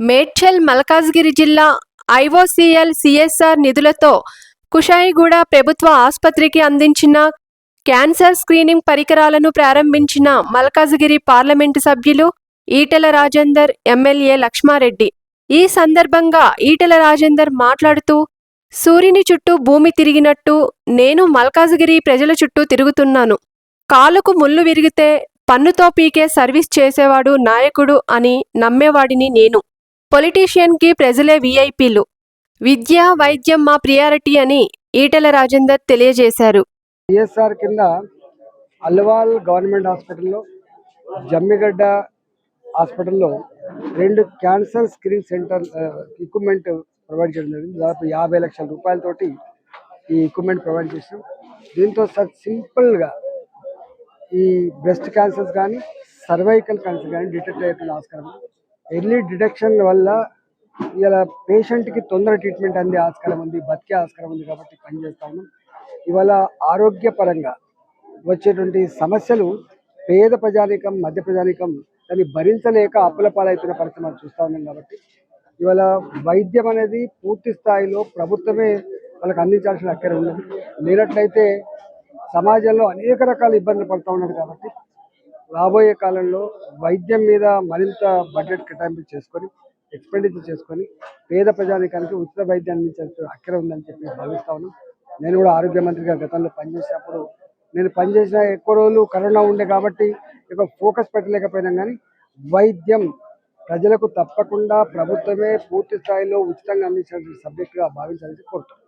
మేడ్చల్ మల్కాజ్గిరి జిల్లా IOCL CSR నిధులతో కుషాయిగూడ ప్రభుత్వ ఆసుపత్రికి అందించిన క్యాన్సర్ స్క్రీనింగ్ పరికరాలను ప్రారంభించిన మల్కాజ్గిరి పార్లమెంటు సభ్యులు ఈటెల రాజేందర్ ఎమ్మెల్యే లక్ష్మారెడ్డి. ఈ సందర్భంగా ఈటెల రాజేందర్ మాట్లాడుతూ సూర్యుని చుట్టూ భూమి తిరిగినట్టు నేను మల్కాజ్గిరి ప్రజల చుట్టూ తిరుగుతున్నాను. కాలుకు ముళ్ళు విరిగితే పన్నుతో పీకే సర్వీస్ చేసేవాడు నాయకుడు అని నమ్మేవాడిని నేను. పొలిటీషియన్కి ప్రజలే వీఐపీలు. విద్య వైద్యం మా ప్రియారిటీ అని ఈటెల రాజేందర్ తెలియజేశారు. సిఎస్ఆర్ కింద అల్వాల్ గవర్నమెంట్ హాస్పిటల్లో జమ్మిగడ్డ హాస్పిటల్లో రెండు cancer screen centre equipment provide చేయడం జరిగింది. దాదాపు యాభై లక్షల రూపాయలతోటి ఈ ఎక్విప్మెంట్ ప్రొవైడ్ చేసాం దీంతో సార్ సింపుల్గా ఈ బ్రెస్ట్ క్యాన్సర్స్ కానీ సర్వైకల్ క్యాన్సర్ కానీ డిటెక్ట్ అయ్యే ఆస్కారం. ఎర్లీ డిటెక్షన్ వల్ల ఇలా పేషెంట్కి తొందర ట్రీట్మెంట్ అందే ఆస్కారం ఉంది బతికే ఆస్కారం ఉంది కాబట్టి పనిచేస్తా ఉన్నాం ఇవాళ ఆరోగ్యపరంగా వచ్చేటువంటి సమస్యలు పేద ప్రజానికం మధ్య ప్రజానికం దాన్ని భరించలేక అప్పుల పాలవుతున్న పరిస్థితి మనం చూస్తూ ఉన్నాం కాబట్టి ఇవాళ వైద్యం అనేది పూర్తి స్థాయిలో ప్రభుత్వమే వాళ్ళకి అందించాల్సిన అక్కర ఉన్నది లేనట్లయితే సమాజంలో అనేక రకాల ఇబ్బందులు పడుతూ ఉన్నారు కాబట్టి రాబోయే కాలంలో వైద్యం మీద మరింత బడ్జెట్ కేటాయింపు చేసుకొని ఎక్స్పెండిచర్ చేసుకొని పేద ప్రజానికానికి ఉచిత వైద్యం అందించాల్సిన అక్కడ ఉందని చెప్పి భావిస్తా ఉన్నాం నేను కూడా ఆరోగ్య మంత్రిగా గతంలో పనిచేసినప్పుడు నేను పనిచేసిన ఎక్కువ రోజులు కరోనా ఉండే కాబట్టి ఎక్కువ ఫోకస్ పెట్టలేకపోయినా కానీ వైద్యం ప్రజలకు తప్పకుండా ప్రభుత్వమే పూర్తి స్థాయిలో ఉచితంగా అందించాల్సిన సబ్జెక్టుగా భావించాలని కోరుతున్నాను.